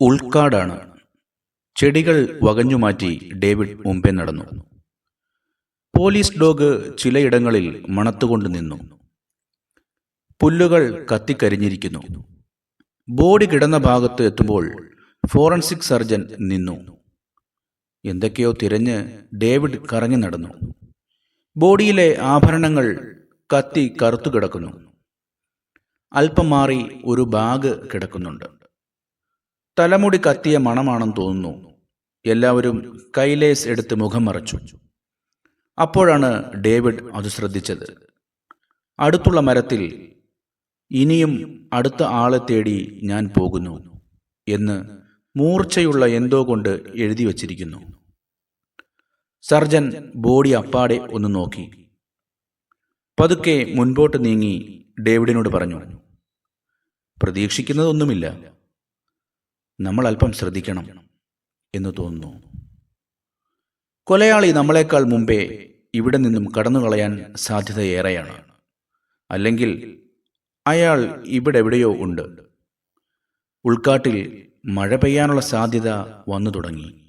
ഉൾക്കാടാണ്. ചെടികൾ വകഞ്ഞുമാറ്റി ഡേവിഡ് മുമ്പേ നടന്നു. പോലീസ് ഡോഗ് ചിലയിടങ്ങളിൽ മണത്തുകൊണ്ട് നിന്നു. പുല്ലുകൾ കത്തിക്കരിഞ്ഞിരിക്കുന്നു. ബോഡി കിടന്ന ഭാഗത്ത് എത്തുമ്പോൾ ഫോറൻസിക് സർജൻ നിന്നു. എന്തൊക്കെയോ തിരഞ്ഞ് ഡേവിഡ് കറങ്ങി നടന്നു. ബോഡിയിലെ ആഭരണങ്ങൾ കത്തി കറുത്തു കിടക്കുന്നു. അല്പം മാറി ഒരു ബാഗ് കിടക്കുന്നുണ്ട്. തലമുടി കത്തിയ മണമാണെന്ന് തോന്നുന്നു. എല്ലാവരും കൈലേസ് എടുത്ത് മുഖം മറച്ചു. അപ്പോഴാണ് ഡേവിഡ് അത് ശ്രദ്ധിച്ചത്. അടുത്തുള്ള മരത്തിൽ ഇനിയും അടുത്ത ആളെ തേടി ഞാൻ പോകുന്നു എന്ന് മൂർച്ചയുള്ള എന്തോ കൊണ്ട് എഴുതി വച്ചിരിക്കുന്നു. സർജൻ ബോഡി അപ്പാടെ ഒന്ന് നോക്കി. പതുക്കെ മുൻപോട്ട് നീങ്ങി ഡേവിഡിനോട് പറഞ്ഞു പ്രതീക്ഷിക്കുന്നതൊന്നുമില്ല. നമ്മൾ അല്പം ശ്രദ്ധിക്കണം എന്ന് തോന്നുന്നു. കൊലയാളി നമ്മളെക്കാൾ മുമ്പേ ഇവിടെ നിന്നും കടന്നു കളയാൻ സാധ്യതയേറെയാണ് അല്ലെങ്കിൽ അയാൾ ഇവിടെ എവിടെയോ ഉണ്ട്. ഉൾക്കാട്ടിൽ മഴ പെയ്യാനുള്ള സാധ്യത വന്നു തുടങ്ങി.